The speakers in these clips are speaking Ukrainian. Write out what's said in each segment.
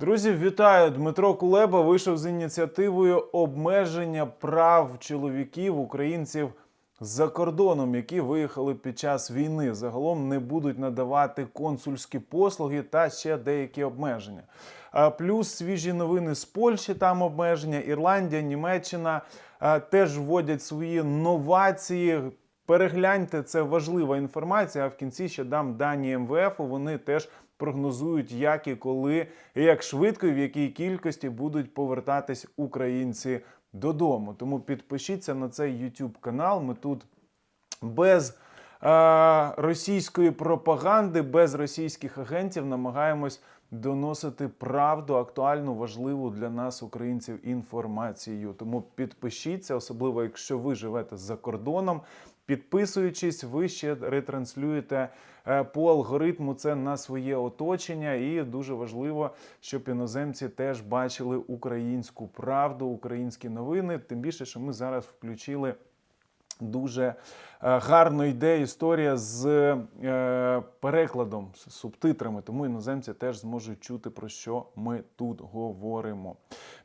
Друзі, вітаю! Дмитро Кулеба вийшов з ініціативою обмеження прав чоловіків, українців за кордоном, які виїхали під час війни. Загалом не будуть надавати консульські послуги та ще деякі обмеження. Плюс свіжі новини з Польщі, там обмеження, Ірландія, Німеччина теж вводять свої новації. Перегляньте, це важлива інформація. А в кінці ще дам дані МВФ. Вони теж прогнозують, як і коли, і як швидко і в якій кількості будуть повертатись українці додому. Тому підпишіться на цей YouTube канал. Ми тут без е, російської пропаганди, без російських агентів намагаємось доносити правду, актуальну, важливу для нас, українців, інформацію. Тому підпишіться, особливо якщо ви живете за кордоном. Підписуючись, ви ще ретранслюєте е, по алгоритму це на своє оточення, і дуже важливо, щоб іноземці теж бачили українську правду, українські новини. Тим більше, що ми зараз включили. Дуже е, гарно йде історія з е, перекладом, з субтитрами, тому іноземці теж зможуть чути, про що ми тут говоримо.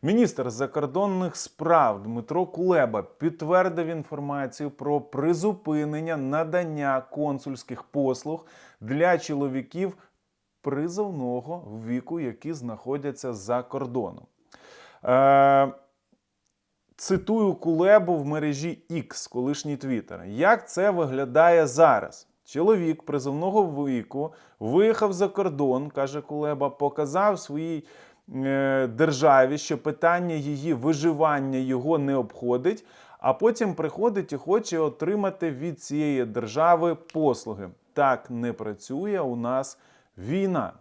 Міністр закордонних справ Дмитро Кулеба підтвердив інформацію про призупинення надання консульських послуг для чоловіків призовного віку, які знаходяться за кордоном. Цитую Кулебу в мережі X, колишній Твіттер. Як це виглядає зараз? Чоловік призовного віку виїхав за кордон, каже Кулеба, показав своїй е, державі, що питання її виживання його не обходить, а потім приходить і хоче отримати від цієї держави послуги. Так не працює у нас війна.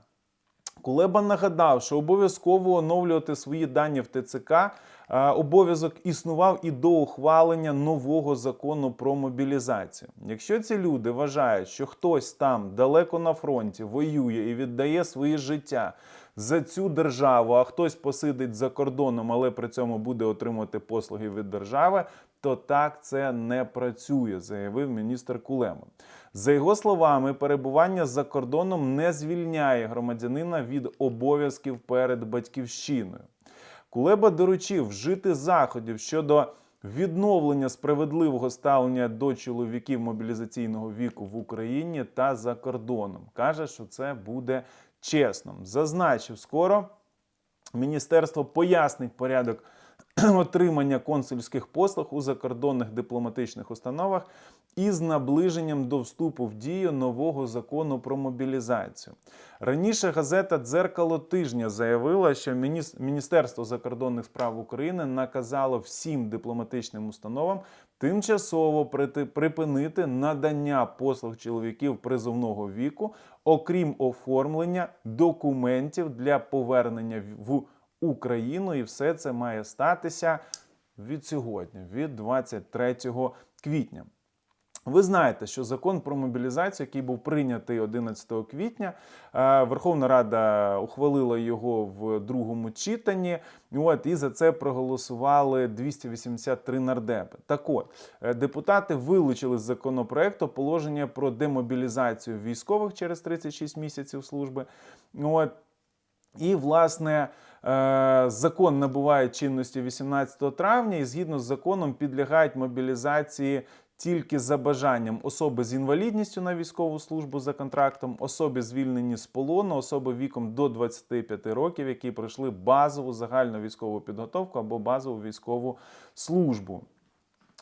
Кулеба нагадав, що обов'язково оновлювати свої дані в ТЦК. е, Обов'язок існував і до ухвалення нового закону про мобілізацію. Якщо ці люди вважають, що хтось там далеко на фронті воює і віддає своє життя за цю державу, а хтось посидить за кордоном, але при цьому буде отримувати послуги від держави, то так це не працює, заявив міністр Кулема. За його словами, перебування за кордоном не звільняє громадянина від обов'язків перед батьківщиною. Кулеба доручив вжити заходів щодо відновлення справедливого ставлення до чоловіків мобілізаційного віку в Україні та за кордоном. Каже, що це буде чесно. Зазначив скоро. Міністерство пояснить порядок отримання консульських послуг у закордонних дипломатичних установах із наближенням до вступу в дію нового закону про мобілізацію. Раніше газета Дзеркало тижня заявила, що Мініс- Міністерство закордонних справ України наказало всім дипломатичним установам тимчасово припинити надання послуг чоловіків призовного віку, окрім оформлення документів для повернення в Україну, і все це має статися від сьогодні, від 23 квітня. Ви знаєте, що закон про мобілізацію, який був прийнятий 11 квітня, е, Верховна Рада ухвалила його в другому читанні. От і за це проголосували 283 нардепи. Так от е, депутати вилучили з законопроекту положення про демобілізацію військових через 36 місяців служби. От і, власне, закон набуває чинності 18 травня, і згідно з законом підлягають мобілізації тільки за бажанням особи з інвалідністю на військову службу за контрактом, особи звільнені з полону, особи віком до 25 років, які пройшли базову загальну військову підготовку або базову військову службу.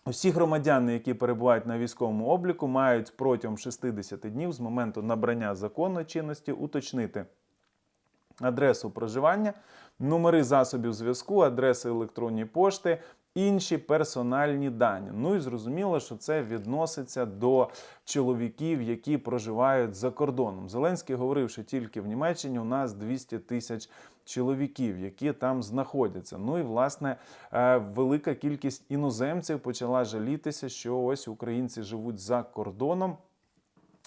Усі громадяни, які перебувають на військовому обліку, мають протягом 60 днів з моменту набрання законної чинності уточнити адресу проживання, номери засобів зв'язку, адреси електронної пошти, інші персональні дані. Ну і зрозуміло, що це відноситься до чоловіків, які проживають за кордоном. Зеленський говорив, що тільки в Німеччині у нас 200 тисяч чоловіків, які там знаходяться. Ну і власне е, велика кількість іноземців почала жалітися, що ось українці живуть за кордоном.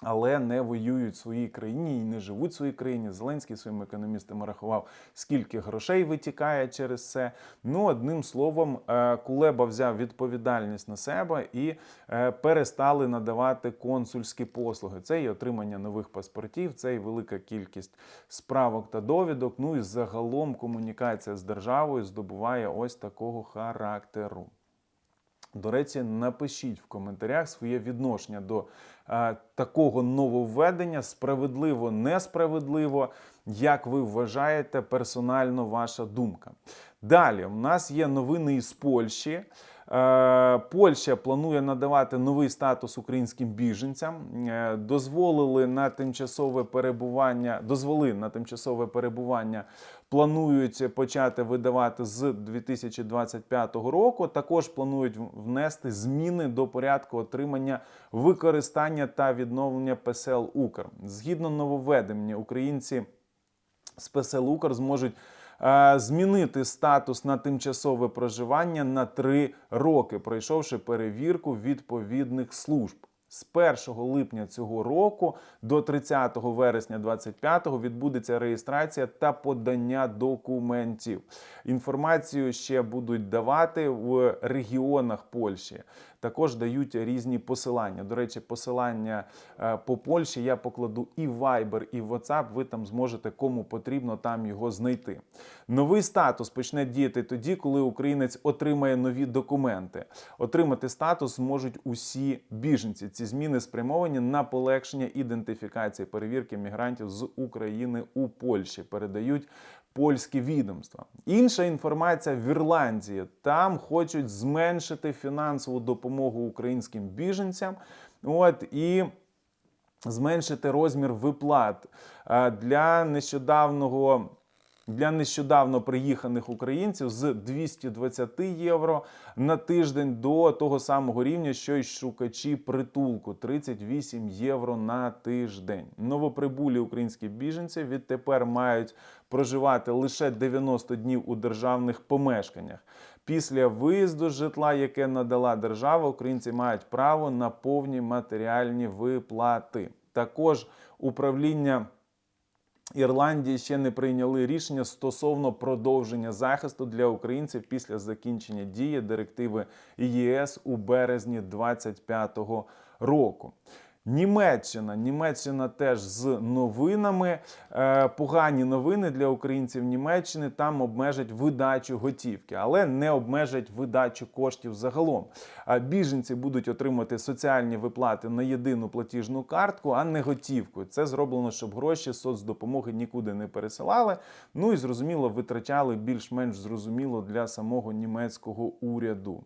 Але не воюють в своїй країні і не живуть в своїй країні. Зеленський своїм економістам рахував, скільки грошей витікає через це. Ну, одним словом, е, Кулеба взяв відповідальність на себе і е, перестали надавати консульські послуги. Це і отримання нових паспортів, це і велика кількість справок та довідок. Ну і загалом комунікація з державою здобуває ось такого характеру. До речі, напишіть в коментарях своє відношення до е, такого нововведення, справедливо, несправедливо, як ви вважаєте персонально ваша думка. Далі, у нас є новини із Польщі. Е, Польща планує надавати новий статус українським біженцям. Е, Дозволили на тимчасове перебування, дозволи на тимчасове перебування планують почати видавати з 2025 року. Також планують внести зміни до порядку отримання використання та відновлення ПСЛ Укр. Згідно нововведення, українці з ПСЛ Укр зможуть змінити статус на тимчасове проживання на три роки, пройшовши перевірку відповідних служб. З 1 липня цього року до 30 вересня 2025 відбудеться реєстрація та подання документів. Інформацію ще будуть давати в регіонах Польщі. Також дають різні посилання. До речі, посилання е, по Польщі я покладу і в Viber, і в WhatsApp. Ви там зможете кому потрібно там його знайти. Новий статус почне діяти тоді, коли українець отримає нові документи. Отримати статус зможуть усі біженці. Ці зміни спрямовані на полегшення ідентифікації перевірки мігрантів з України у Польщі. Передають польські відомства. Інша інформація в Ірландії. Там хочуть зменшити фінансову допомогу українським біженцям. От і зменшити розмір виплат Е, для нещодавного. Для нещодавно приїханих українців з 220 євро на тиждень до того самого рівня, що й шукачі притулку 38 євро на тиждень. Новоприбулі українські біженці відтепер мають проживати лише 90 днів у державних помешканнях. Після виїзду з житла, яке надала держава, українці мають право на повні матеріальні виплати. Також управління. Ірландії ще не прийняли рішення стосовно продовження захисту для українців після закінчення дії директиви ЄС у березні 2025 року. Німеччина. Німеччина теж з новинами. Е, погані новини для українців Німеччини. Там обмежать видачу готівки, але не обмежать видачу коштів загалом. А біженці будуть отримати соціальні виплати на єдину платіжну картку, а не готівку. Це зроблено, щоб гроші соцдопомоги нікуди не пересилали. Ну і зрозуміло, витрачали більш-менш зрозуміло для самого німецького уряду.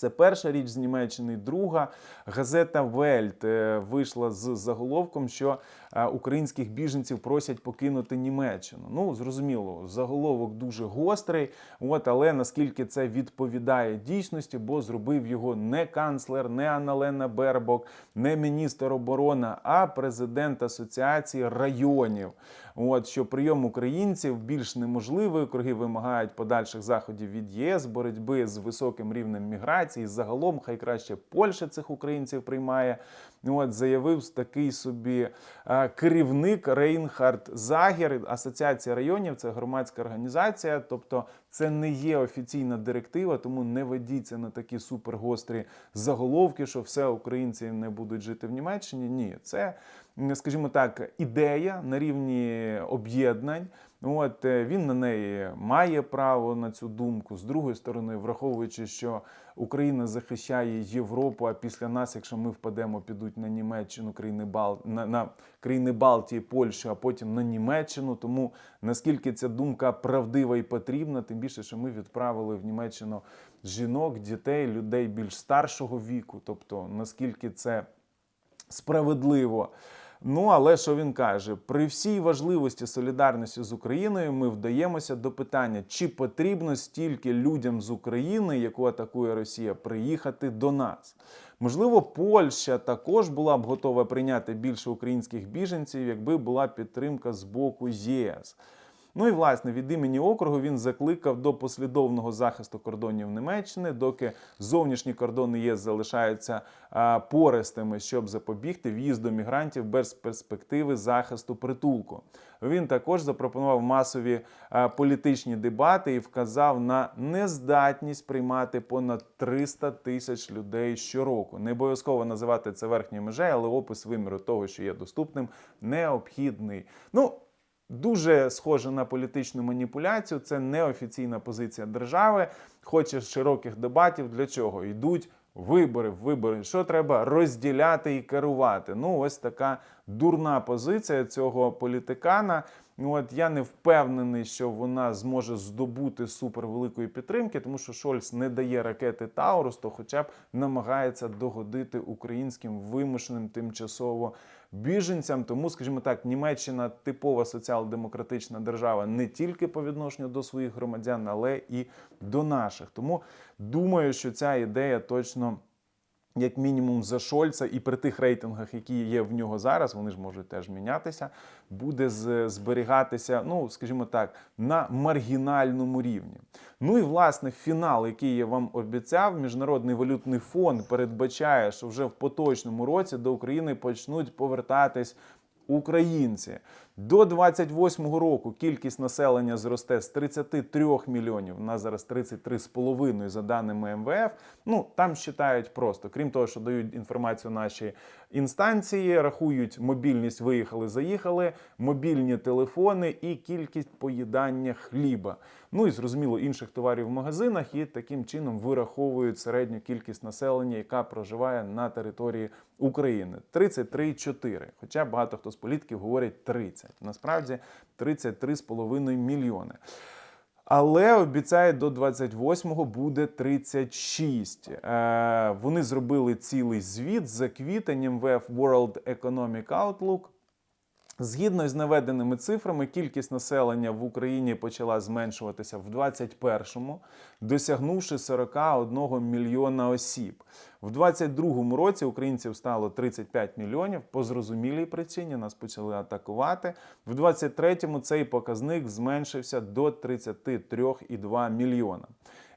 Це перша річ з Німеччини. Друга газета Вельт е, вийшла з заголовком, що е, українських біженців просять покинути Німеччину. Ну зрозуміло, заголовок дуже гострий. От але наскільки це відповідає дійсності, бо зробив його не канцлер, не Аналена Бербок, не міністр оборони, а президент Асоціації районів. От що прийом українців більш неможливий. Округи вимагають подальших заходів від ЄС, боротьби з високим рівнем міграції. Загалом, хай краще Польща цих українців приймає. От заявив такий собі е, керівник Рейнхард Загер. Асоціація районів це громадська організація, тобто це не є офіційна директива, тому не ведіться на такі супергострі заголовки, що все українці не будуть жити в Німеччині. Ні, це, скажімо так, ідея на рівні об'єднань. От е, він на неї має право на цю думку. З другої сторони, враховуючи, що Україна захищає Європу, а після нас, якщо ми впадемо, підуть на Німеччину, країни Бал... на, на країни Балтії, Польщу, а потім на Німеччину. Тому наскільки ця думка правдива і потрібна, тим більше, що ми відправили в Німеччину жінок, дітей, людей більш старшого віку. Тобто наскільки це справедливо. Ну, але що він каже? При всій важливості солідарності з Україною ми вдаємося до питання, чи потрібно стільки людям з України, яку атакує Росія, приїхати до нас. Можливо, Польща також була б готова прийняти більше українських біженців, якби була підтримка з боку ЄС. Ну і власне від імені округу він закликав до послідовного захисту кордонів Німеччини, доки зовнішні кордони ЄС залишаються пористими, щоб запобігти в'їзду мігрантів без перспективи захисту притулку. Він також запропонував масові політичні дебати і вказав на нездатність приймати понад 300 тисяч людей щороку. Не обов'язково називати це верхньою межею, але опис виміру того, що є доступним, необхідний. Ну. Дуже схоже на політичну маніпуляцію. Це неофіційна позиція держави. Хоче широких дебатів. Для чого? Йдуть вибори. Вибори. Що треба розділяти і керувати? Ну, ось така дурна позиція цього політикана. Ну, От я не впевнений, що вона зможе здобути супервеликої підтримки, тому що Шольц не дає ракети Таурус, то хоча б намагається догодити українським вимушеним тимчасово біженцям. Тому, скажімо так, Німеччина типова соціал-демократична держава не тільки по відношенню до своїх громадян, але і до наших. Тому думаю, що ця ідея точно. Як мінімум за Шольца, і при тих рейтингах, які є в нього зараз, вони ж можуть теж мінятися, буде зберігатися, ну скажімо так, на маргінальному рівні. Ну і власне фінал, який я вам обіцяв, міжнародний валютний фонд передбачає, що вже в поточному році до України почнуть повертатись українці. До 28-го року кількість населення зросте з 33 мільйонів на зараз 33,5 за даними МВФ. Ну там считають просто. Крім того, що дають інформацію наші інстанції, рахують мобільність виїхали, заїхали, мобільні телефони і кількість поїдання хліба. Ну і зрозуміло інших товарів в магазинах, і таким чином вираховують середню кількість населення, яка проживає на території України. 33,4. Хоча багато хто з політиків говорить 30. Насправді 33,5 мільйони. Але обіцяють до 28-го буде 36. Е, вони зробили цілий звіт за квітень МВФ World Economic Outlook. Згідно з наведеними цифрами, кількість населення в Україні почала зменшуватися в 21-му, досягнувши 41 мільйона осіб. В 22-му році українців стало 35 мільйонів. По зрозумілій причині нас почали атакувати. В 23-му цей показник зменшився до 33,2 мільйона.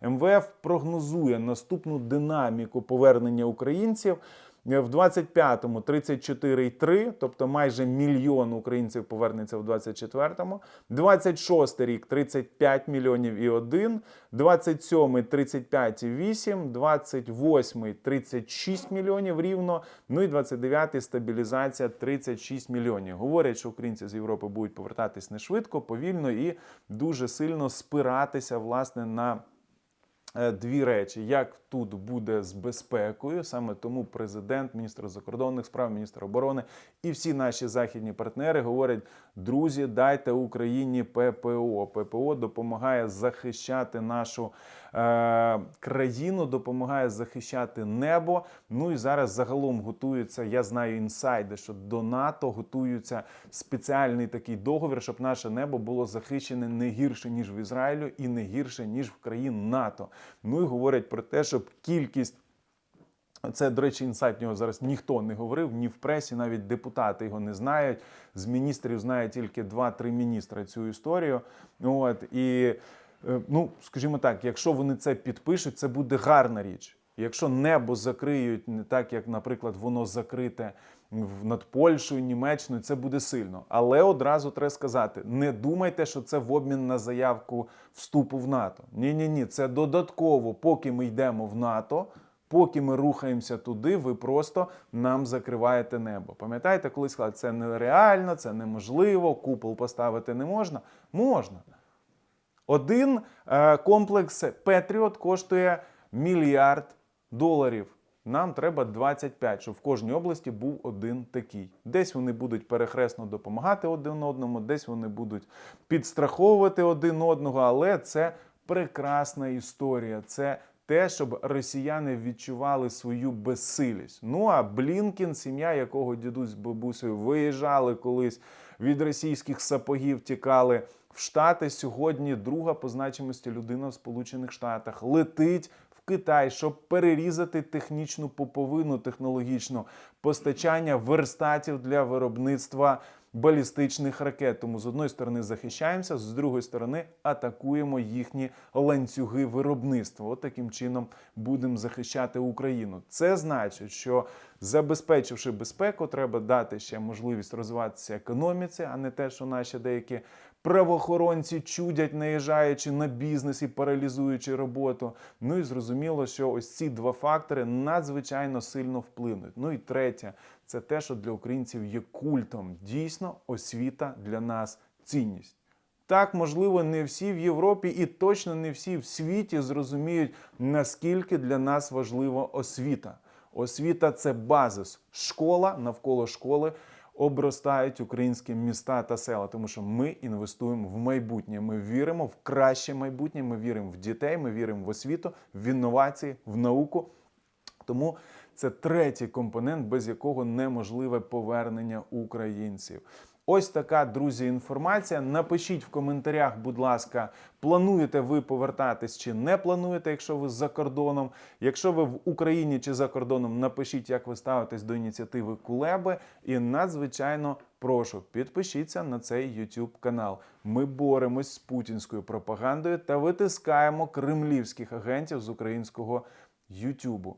МВФ прогнозує наступну динаміку повернення українців. В 25-му 34,3, тобто майже мільйон українців повернеться в 24-му. 26-й рік 35 мільйонів і 1, 27-й 35,8, 28-й 36 мільйонів рівно, ну і 29-й стабілізація 36 мільйонів. Говорять, що українці з Європи будуть повертатись не швидко, повільно і дуже сильно спиратися власне на е, дві речі: як тут буде з безпекою, саме тому президент, міністр закордонних справ, міністр оборони і всі наші західні партнери говорять: друзі, дайте Україні ППО. ППО допомагає захищати нашу е, країну, допомагає захищати небо. Ну і зараз загалом готуються. Я знаю інсайди, що до НАТО готуються спеціальний такий договір, щоб наше небо було захищене не гірше ніж в Ізраїлю, і не гірше ніж в країн НАТО. Ну і говорять про те, щоб кількість. Це, до речі, інсайт нього зараз ніхто не говорив, ні в пресі, навіть депутати його не знають. З міністрів знає тільки 2-3 міністри цю історію. От і е, ну, скажімо так, якщо вони це підпишуть, це буде гарна річ. Якщо небо закриють не так, як, наприклад, воно закрите над Польщею, Німеччиною, це буде сильно. Але одразу треба сказати: не думайте, що це в обмін на заявку вступу в НАТО. Ні, ні, ні, це додатково, поки ми йдемо в НАТО. Поки ми рухаємося туди, ви просто нам закриваєте небо. Пам'ятаєте, коли сказали, це нереально, це неможливо, купол поставити не можна? Можна. Один е, комплекс Петріот коштує мільярд доларів. Нам треба 25, щоб в кожній області був один такий. Десь вони будуть перехресно допомагати один одному, десь вони будуть підстраховувати один одного, але це прекрасна історія. Це те, щоб росіяни відчували свою безсилість. Ну а Блінкін, сім'я якого дідусь з бабусею виїжджали колись від російських сапогів, тікали в Штати. Сьогодні друга по значимості людина в Сполучених Штатах летить. Китай, щоб перерізати технічну поповину технологічну постачання верстатів для виробництва балістичних ракет. Тому з одної сторони захищаємося, з другої сторони атакуємо їхні ланцюги виробництва. От таким чином будемо захищати Україну. Це значить, що забезпечивши безпеку, треба дати ще можливість розвиватися економіці, а не те, що наші деякі правоохоронці чудять, наїжджаючи на бізнес і паралізуючи роботу. Ну і зрозуміло, що ось ці два фактори надзвичайно сильно вплинуть. Ну і третє, це те, що для українців є культом. Дійсно, освіта для нас цінність. Так, можливо, не всі в Європі і точно не всі в світі зрозуміють, наскільки для нас важлива освіта. Освіта це базис. Школа навколо школи обростають українські міста та села, тому що ми інвестуємо в майбутнє. Ми віримо в краще майбутнє. Ми віримо в дітей, ми віримо в освіту, в інновації, в науку. Тому це третій компонент, без якого неможливе повернення українців. Ось така, друзі, інформація. Напишіть в коментарях, будь ласка, плануєте ви повертатись чи не плануєте, якщо ви за кордоном. Якщо ви в Україні чи за кордоном, напишіть, як ви ставитесь до ініціативи Кулеби. І надзвичайно прошу, підпишіться на цей YouTube канал. Ми боремось з путінською пропагандою та витискаємо кремлівських агентів з українського Ютубу.